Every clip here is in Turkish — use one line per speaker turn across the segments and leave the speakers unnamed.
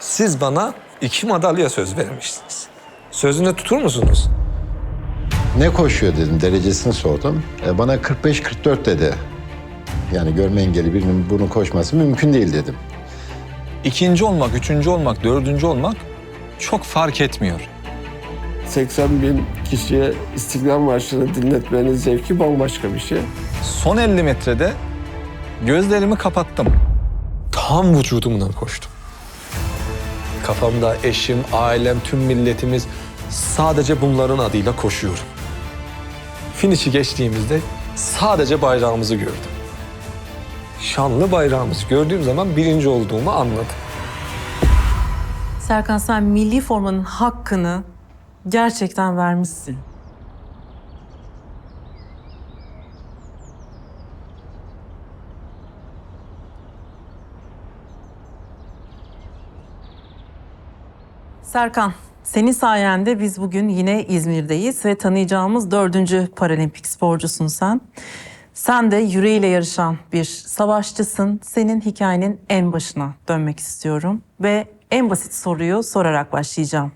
Siz bana iki madalya söz vermiştiniz. Sözünü tutur musunuz?
Ne koşuyor dedim, derecesini sordum. E, bana 45-44 dedi. Yani görme engeli birinin bunu koşması mümkün değil dedim.
İkinci olmak, üçüncü olmak, dördüncü olmak çok fark etmiyor.
80 bin kişiye İstiklal Marşı'nı dinletmenin zevki bambaşka bir şey.
Son 50 metrede gözlerimi kapattım. Tam vücudumdan koştum. Kafamda eşim, ailem, tüm milletimiz sadece bunların adıyla koşuyorum. Finişi geçtiğimizde sadece bayrağımızı gördüm. Şanlı bayrağımızı gördüğüm zaman birinci olduğumu anladım.
Serkan sen milli formanın hakkını gerçekten vermişsin. Serkan, senin sayende biz bugün yine İzmir'deyiz ve tanıyacağımız dördüncü paralimpik sporcusun sen. Sen de yüreğiyle yarışan bir savaşçısın. Senin hikayenin en başına dönmek istiyorum ve en basit soruyu sorarak başlayacağım.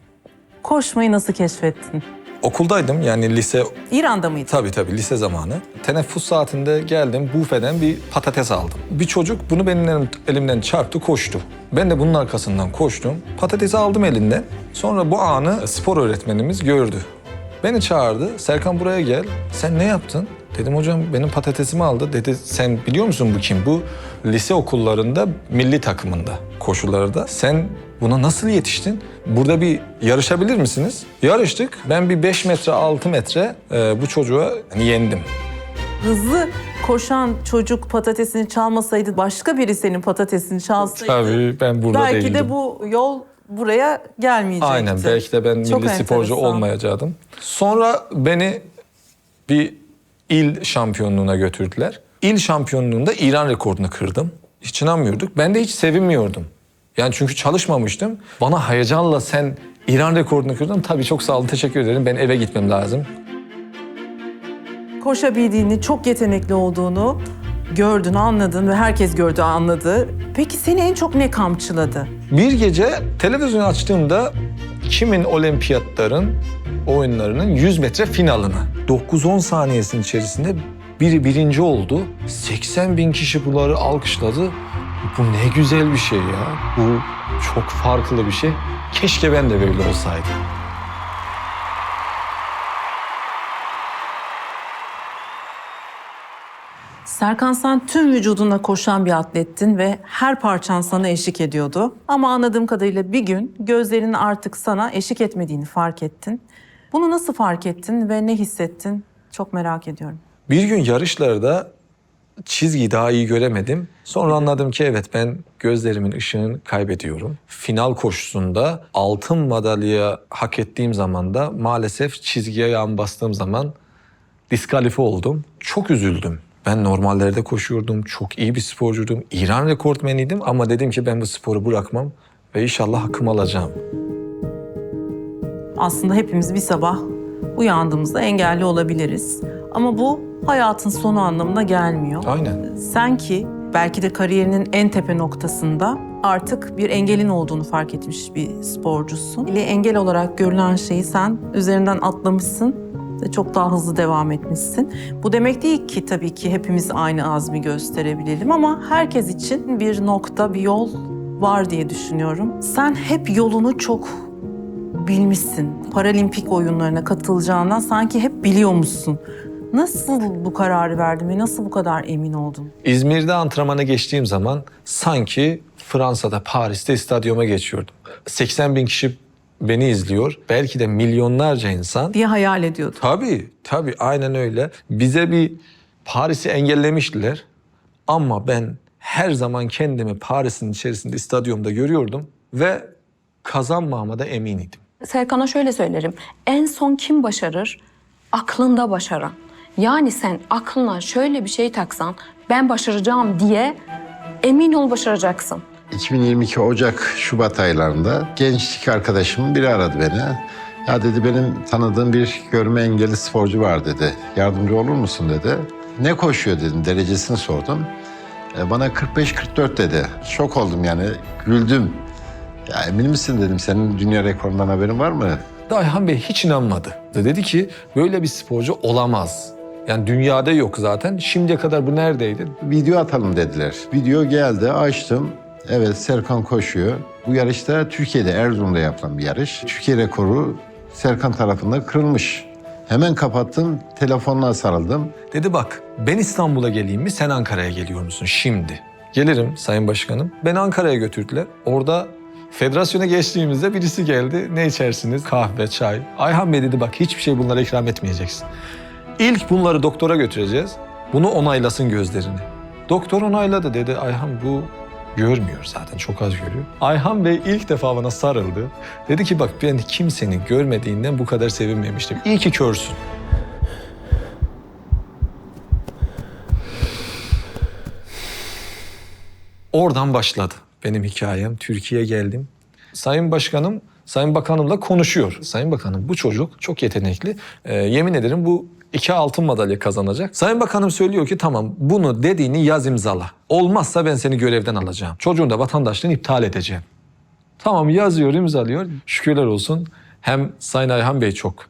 Koşmayı nasıl keşfettin?
Okuldaydım yani lise
İran'da mıydın?
Tabii tabii lise zamanı. Teneffüs saatinde geldim bufeden bir patates aldım. Bir çocuk bunu benim elim- elimden çarptı koştu. Ben de bunun arkasından koştum. Patatesi aldım elinden. Sonra bu anı spor öğretmenimiz gördü. Beni çağırdı. Serkan buraya gel. Sen ne yaptın? Dedim hocam benim patatesimi aldı. Dedi sen biliyor musun bu kim? Bu lise okullarında milli takımında koşularda. Sen buna nasıl yetiştin? Burada bir yarışabilir misiniz? Yarıştık. Ben bir 5 metre 6 metre e, bu çocuğa hani yendim.
Hızlı koşan çocuk patatesini çalmasaydı başka biri senin patatesini çalsaydı
Tabii ben burada
belki
değildim.
de bu yol buraya gelmeyecekti.
Aynen belki de ben
Çok
milli sporcu
enteresan.
olmayacaktım. Sonra beni bir il şampiyonluğuna götürdüler. İl şampiyonluğunda İran rekorunu kırdım. Hiç inanmıyorduk. Ben de hiç sevinmiyordum. Yani çünkü çalışmamıştım. Bana heyecanla sen İran rekorunu kırdın. Tabii çok sağ olun teşekkür ederim. Ben eve gitmem lazım.
Koşabildiğini, çok yetenekli olduğunu gördün, anladın ve herkes gördü, anladı. Peki seni en çok ne kamçıladı?
Bir gece televizyonu açtığımda kimin olimpiyatların oyunlarının 100 metre finalını 9-10 saniyesinin içerisinde biri birinci oldu. 80 bin kişi bunları alkışladı. Bu ne güzel bir şey ya. Bu çok farklı bir şey. Keşke ben de böyle olsaydım.
Serkan sen tüm vücuduna koşan bir atlettin ve her parçan sana eşlik ediyordu. Ama anladığım kadarıyla bir gün gözlerinin artık sana eşlik etmediğini fark ettin. Bunu nasıl fark ettin ve ne hissettin? Çok merak ediyorum.
Bir gün yarışlarda çizgiyi daha iyi göremedim. Sonra anladım ki evet ben gözlerimin ışığını kaybediyorum. Final koşusunda altın madalya hak ettiğim zaman da maalesef çizgiye yan bastığım zaman diskalifi oldum. Çok üzüldüm. Ben normallerde koşuyordum. Çok iyi bir sporcuydum. İran rekortmeniydim ama dedim ki ben bu sporu bırakmam ve inşallah hakkımı alacağım.
Aslında hepimiz bir sabah uyandığımızda engelli olabiliriz. Ama bu hayatın sonu anlamına gelmiyor.
Aynen.
Sen ki belki de kariyerinin en tepe noktasında artık bir engelin olduğunu fark etmiş bir sporcusun. İle engel olarak görülen şeyi sen üzerinden atlamışsın ve çok daha hızlı devam etmişsin. Bu demek değil ki tabii ki hepimiz aynı azmi gösterebilelim ama herkes için bir nokta, bir yol var diye düşünüyorum. Sen hep yolunu çok bilmişsin. Paralimpik oyunlarına katılacağından sanki hep biliyormuşsun. Nasıl bu kararı verdin ve nasıl bu kadar emin oldun?
İzmir'de antrenmana geçtiğim zaman sanki Fransa'da, Paris'te stadyuma geçiyordum. 80 bin kişi beni izliyor. Belki de milyonlarca insan.
diye hayal ediyordum.
Tabii, tabii aynen öyle. Bize bir Paris'i engellemiştiler. Ama ben her zaman kendimi Paris'in içerisinde, stadyumda görüyordum. Ve kazanmama da eminiydim.
Serkan'a şöyle söylerim. En son kim başarır? Aklında başaran. Yani sen aklına şöyle bir şey taksan ben başaracağım diye emin ol başaracaksın.
2022 Ocak, Şubat aylarında gençlik arkadaşımın biri aradı beni. Ya dedi benim tanıdığım bir görme engelli sporcu var dedi. Yardımcı olur musun dedi. Ne koşuyor dedim, derecesini sordum. E, bana 45-44 dedi. Şok oldum yani, güldüm. Ya emin misin dedim, senin dünya rekorundan haberin var mı?
Ayhan Bey hiç inanmadı. Dedi ki böyle bir sporcu olamaz. Yani dünyada yok zaten. Şimdiye kadar bu neredeydi?
Video atalım dediler. Video geldi, açtım. Evet, Serkan koşuyor. Bu yarışta Türkiye'de, Erzurum'da yapılan bir yarış. Türkiye rekoru Serkan tarafından kırılmış. Hemen kapattım, telefonla sarıldım.
Dedi bak ben İstanbul'a geleyim mi sen Ankara'ya geliyor musun şimdi? Gelirim Sayın Başkanım. Beni Ankara'ya götürdüler. Orada federasyona geçtiğimizde birisi geldi. Ne içersiniz? Kahve, çay. Ayhan Bey dedi bak hiçbir şey bunlara ikram etmeyeceksin. İlk bunları doktora götüreceğiz. Bunu onaylasın gözlerini. Doktor onayladı dedi. Ayhan bu görmüyor zaten çok az görüyor. Ayhan Bey ilk defa bana sarıldı. Dedi ki bak ben kimsenin görmediğinden bu kadar sevinmemiştim. İyi ki körsün. Oradan başladı benim hikayem. Türkiye'ye geldim. Sayın Başkanım, Sayın Bakanımla konuşuyor. Sayın Bakanım bu çocuk çok yetenekli. Ee, yemin ederim bu iki altın madalya kazanacak. Sayın Bakanım söylüyor ki tamam bunu dediğini yaz imzala. Olmazsa ben seni görevden alacağım. Çocuğun da vatandaşlığını iptal edeceğim. Tamam yazıyor, imzalıyor. Şükürler olsun. Hem Sayın Ayhan Bey çok e,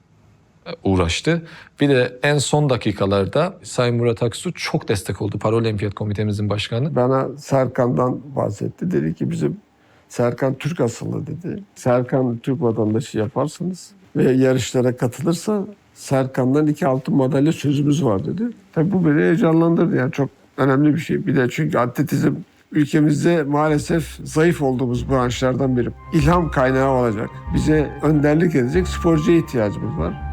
uğraştı. Bir de en son dakikalarda Sayın Murat Aksu çok destek oldu. Paralimpiyat Komitemizin başkanı.
Bana Serkan'dan bahsetti. Dedi ki bizim Serkan Türk asıllı dedi. Serkan Türk vatandaşı yaparsınız ve yarışlara katılırsa Serkan'dan iki altın madalya sözümüz var dedi. Tabii bu beni heyecanlandırdı. Yani çok önemli bir şey. Bir de çünkü atletizm ülkemizde maalesef zayıf olduğumuz branşlardan biri. İlham kaynağı olacak. Bize önderlik edecek sporcuya ihtiyacımız var.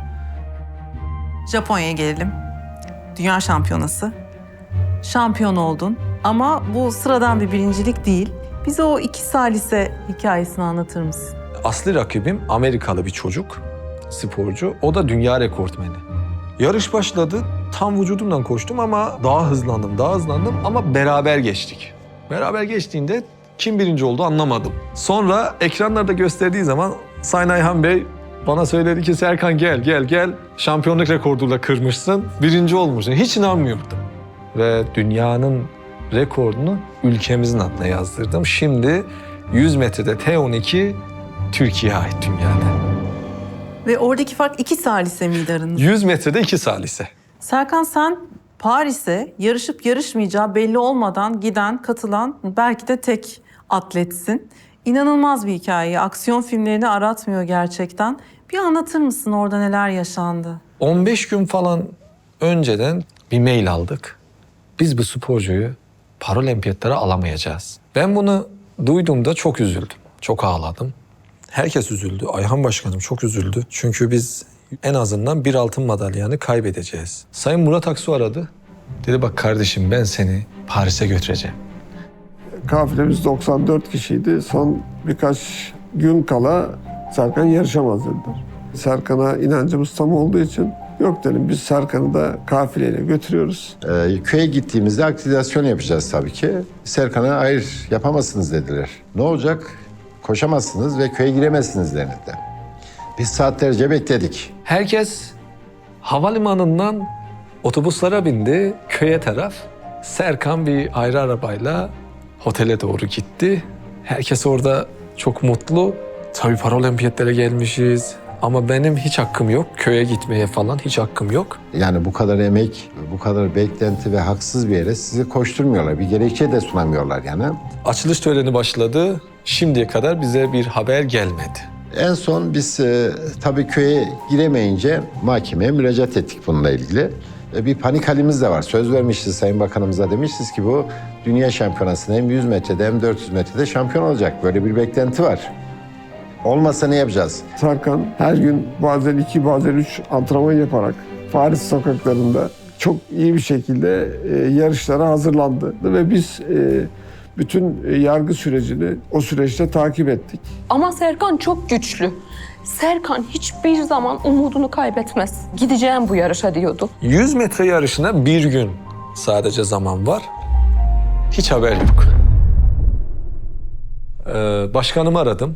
Japonya'ya gelelim. Dünya şampiyonası. Şampiyon oldun ama bu sıradan bir birincilik değil. Bize o iki salise hikayesini anlatır mısın?
Asli rakibim Amerikalı bir çocuk, sporcu. O da dünya rekortmeni. Yarış başladı. Tam vücudumdan koştum ama daha hızlandım, daha hızlandım ama beraber geçtik. Beraber geçtiğinde kim birinci oldu anlamadım. Sonra ekranlarda gösterdiği zaman Sayın Ayhan Bey bana söyledi ki Serkan gel gel gel şampiyonluk rekoruyla kırmışsın. Birinci olmuşsun. Hiç inanmıyordum. Ve dünyanın rekorunu ülkemizin adına yazdırdım. Şimdi 100 metrede T12 Türkiye'ye ait dünyada.
Ve oradaki fark iki salise miydi aranızda?
100 metrede iki salise.
Serkan sen Paris'e yarışıp yarışmayacağı belli olmadan giden, katılan belki de tek atletsin. İnanılmaz bir hikaye. Aksiyon filmlerini aratmıyor gerçekten. Bir anlatır mısın orada neler yaşandı?
15 gün falan önceden bir mail aldık. Biz bu sporcuyu paralimpiyatlara alamayacağız. Ben bunu duyduğumda çok üzüldüm. Çok ağladım. Herkes üzüldü. Ayhan Başkanım çok üzüldü. Çünkü biz en azından bir altın madalyanı kaybedeceğiz. Sayın Murat Aksu aradı. Dedi bak kardeşim ben seni Paris'e götüreceğim.
Kafilemiz 94 kişiydi. Son birkaç gün kala Serkan yarışamaz dediler. Serkan'a inancımız tam olduğu için yok dedim biz Serkan'ı da kafileyle götürüyoruz.
Ee, köye gittiğimizde aktivasyon yapacağız tabii ki. Serkan'a hayır yapamazsınız dediler. Ne olacak? Koşamazsınız ve köye giremezsiniz denildi. Biz saatlerce bekledik.
Herkes havalimanından otobüslere bindi köye taraf. Serkan bir ayrı arabayla otele doğru gitti. Herkes orada çok mutlu. Tabii paralimpiyatlere gelmişiz. Ama benim hiç hakkım yok. Köye gitmeye falan hiç hakkım yok.
Yani bu kadar emek, bu kadar beklenti ve haksız bir yere sizi koşturmuyorlar. Bir gerekçe de sunamıyorlar yani.
Açılış töreni başladı. Şimdiye kadar bize bir haber gelmedi.
En son biz e, tabii köye giremeyince mahkemeye müracaat ettik bununla ilgili. E, bir panik halimiz de var. Söz vermişiz Sayın Bakanımıza demişiz ki bu dünya şampiyonasında hem 100 metrede hem 400 metrede şampiyon olacak. Böyle bir beklenti var. Olmazsa ne yapacağız?
Serkan her gün bazen iki bazen üç antrenman yaparak Paris sokaklarında çok iyi bir şekilde e, yarışlara hazırlandı. Ve biz e, bütün e, yargı sürecini o süreçte takip ettik.
Ama Serkan çok güçlü. Serkan hiçbir zaman umudunu kaybetmez. Gideceğim bu yarışa diyordu.
100 metre yarışına bir gün sadece zaman var. Hiç haber yok. Ee, başkanımı aradım.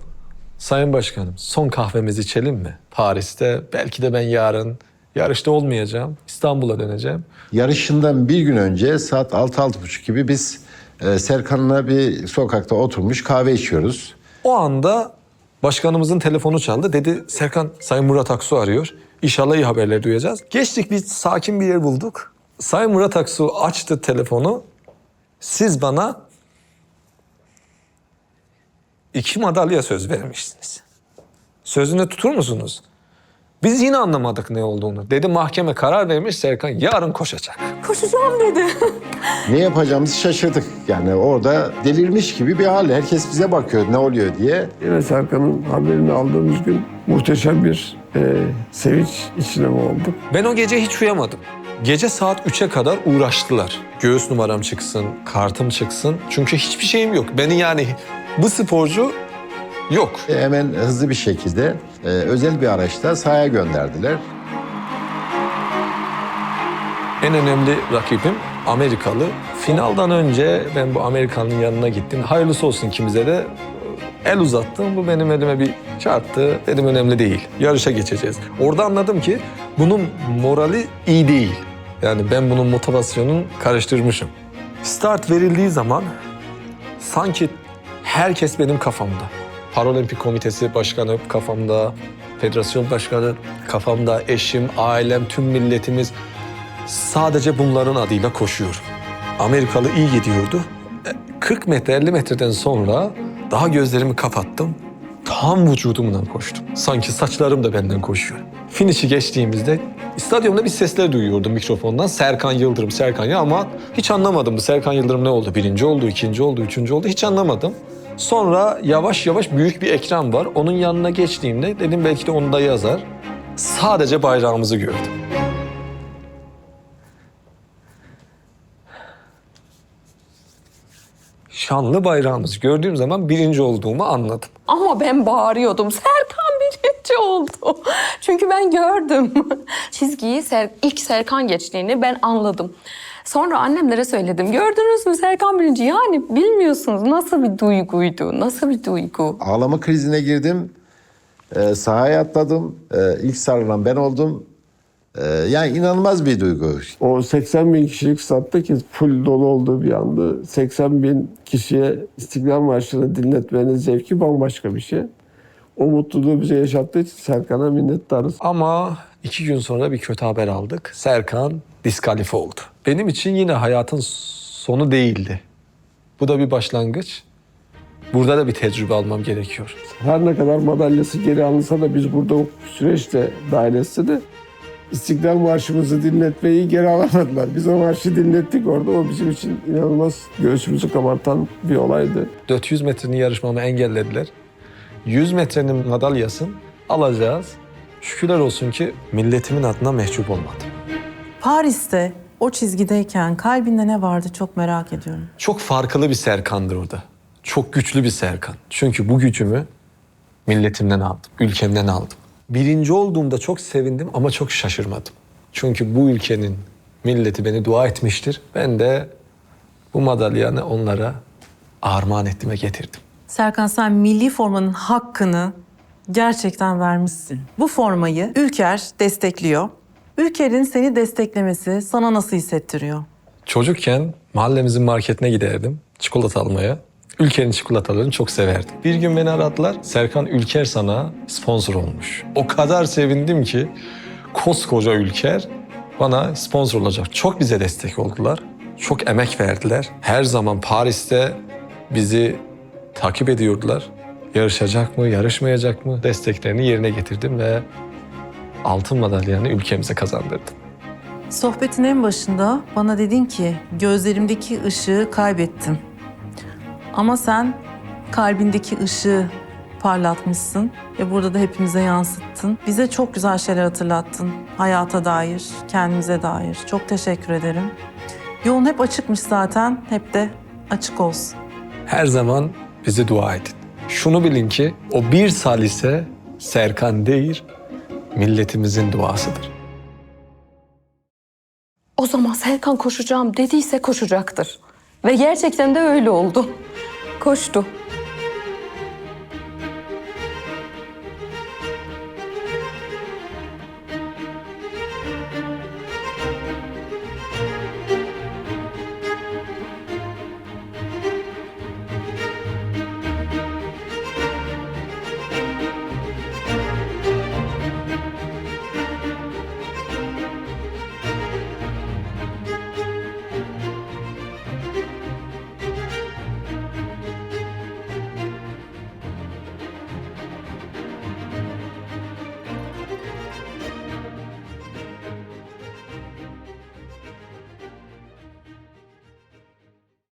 Sayın Başkanım son kahvemizi içelim mi? Paris'te belki de ben yarın Yarışta olmayacağım. İstanbul'a döneceğim.
Yarışından bir gün önce saat 6-6.30 gibi biz e, Serkan'la bir sokakta oturmuş kahve içiyoruz.
O anda başkanımızın telefonu çaldı. Dedi Serkan Sayın Murat Aksu arıyor. İnşallah iyi haberler duyacağız. Geçtik bir sakin bir yer bulduk. Sayın Murat Aksu açtı telefonu. Siz bana iki madalya söz vermişsiniz. Sözünü tutur musunuz? Biz yine anlamadık ne olduğunu. Dedi mahkeme karar vermiş Serkan yarın koşacak.
Koşacağım dedi.
Ne yapacağımızı şaşırdık. Yani orada delirmiş gibi bir hal. Herkes bize bakıyor ne oluyor diye.
Yine Serkan'ın haberini aldığımız gün muhteşem bir e, sevinç içine mi olduk?
Ben o gece hiç uyamadım. Gece saat 3'e kadar uğraştılar. Göğüs numaram çıksın, kartım çıksın. Çünkü hiçbir şeyim yok. Beni yani bu sporcu yok.
E, Hemen hızlı bir şekilde e, özel bir araçta sahaya gönderdiler.
En önemli rakibim Amerikalı. Finaldan önce ben bu Amerikanın yanına gittim. Hayırlısı olsun ikimize de. El uzattım. Bu benim elime bir çarptı. Dedim önemli değil. Yarışa geçeceğiz. Orada anladım ki bunun morali iyi değil. Yani ben bunun motivasyonunu karıştırmışım. Start verildiği zaman sanki herkes benim kafamda. Paralimpik Komitesi Başkanı kafamda, Federasyon Başkanı kafamda, eşim, ailem, tüm milletimiz sadece bunların adıyla koşuyorum. Amerikalı iyi gidiyordu. E, 40 metre 50 metreden sonra daha gözlerimi kapattım. Tam vücudumdan koştum. Sanki saçlarım da benden koşuyor. Finişi geçtiğimizde stadyumda bir sesler duyuyordum mikrofondan. Serkan Yıldırım, Serkan ya ama hiç anlamadım bu Serkan Yıldırım ne oldu? Birinci oldu, ikinci oldu, üçüncü oldu hiç anlamadım. Sonra yavaş yavaş büyük bir ekran var. Onun yanına geçtiğimde dedim belki de onda yazar. Sadece bayrağımızı gördüm. şanlı bayrağımızı gördüğüm zaman birinci olduğumu anladım.
Ama ben bağırıyordum. Serkan birinci oldu. Çünkü ben gördüm. Çizgiyi Ser- ilk Serkan geçtiğini ben anladım. Sonra annemlere söyledim. Gördünüz mü Serkan birinci? Yani bilmiyorsunuz nasıl bir duyguydu, nasıl bir duygu.
Ağlama krizine girdim. E, sahaya atladım. E, ilk sarılan ben oldum. E, yani inanılmaz bir duygu.
O 80 bin kişilik statta ki full dolu olduğu bir anda 80 bin kişiye İstiklal Marşı'nı dinletmenin zevki bambaşka bir şey. O mutluluğu bize yaşattığı için Serkan'a minnettarız.
Ama iki gün sonra bir kötü haber aldık. Serkan diskalifi oldu. Benim için yine hayatın sonu değildi. Bu da bir başlangıç. Burada da bir tecrübe almam gerekiyor.
Her ne kadar madalyası geri alınsa da biz burada o süreçte dahil etse de İstiklal Marşımızı dinletmeyi geri alamadılar. Biz o marşı dinlettik orada. O bizim için inanılmaz göğsümüzü kabartan bir olaydı.
400 metrenin yarışmamı engellediler. 100 metrenin madalyasını alacağız. Şükürler olsun ki milletimin adına mahcup olmadım.
Paris'te o çizgideyken kalbinde ne vardı çok merak ediyorum.
Çok farklı bir Serkan'dır orada. Çok güçlü bir Serkan. Çünkü bu gücümü milletimden aldım, ülkemden aldım. Birinci olduğumda çok sevindim ama çok şaşırmadım. Çünkü bu ülkenin milleti beni dua etmiştir. Ben de bu madalyanı onlara armağan ettim ve getirdim.
Serkan sen milli formanın hakkını gerçekten vermişsin. Bu formayı Ülker destekliyor. Ülker'in seni desteklemesi sana nasıl hissettiriyor?
Çocukken mahallemizin marketine giderdim çikolata almaya. Ülker'in çikolatalarını çok severdim. Bir gün beni aradılar. Serkan Ülker sana sponsor olmuş. O kadar sevindim ki koskoca Ülker bana sponsor olacak. Çok bize destek oldular. Çok emek verdiler. Her zaman Paris'te bizi takip ediyordular. Yarışacak mı, yarışmayacak mı desteklerini yerine getirdim ve altın madalyanı ülkemize kazandırdım.
Sohbetin en başında bana dedin ki gözlerimdeki ışığı kaybettim. Ama sen kalbindeki ışığı parlatmışsın ve burada da hepimize yansıttın. Bize çok güzel şeyler hatırlattın. Hayata dair, kendimize dair. Çok teşekkür ederim. Yolun hep açıkmış zaten. Hep de açık olsun.
her zaman bize dua edin. Şunu bilin ki o bir salise Serkan değil, milletimizin duasıdır.
O zaman Serkan koşacağım dediyse koşacaktır. Ve gerçekten de öyle oldu. Koştu.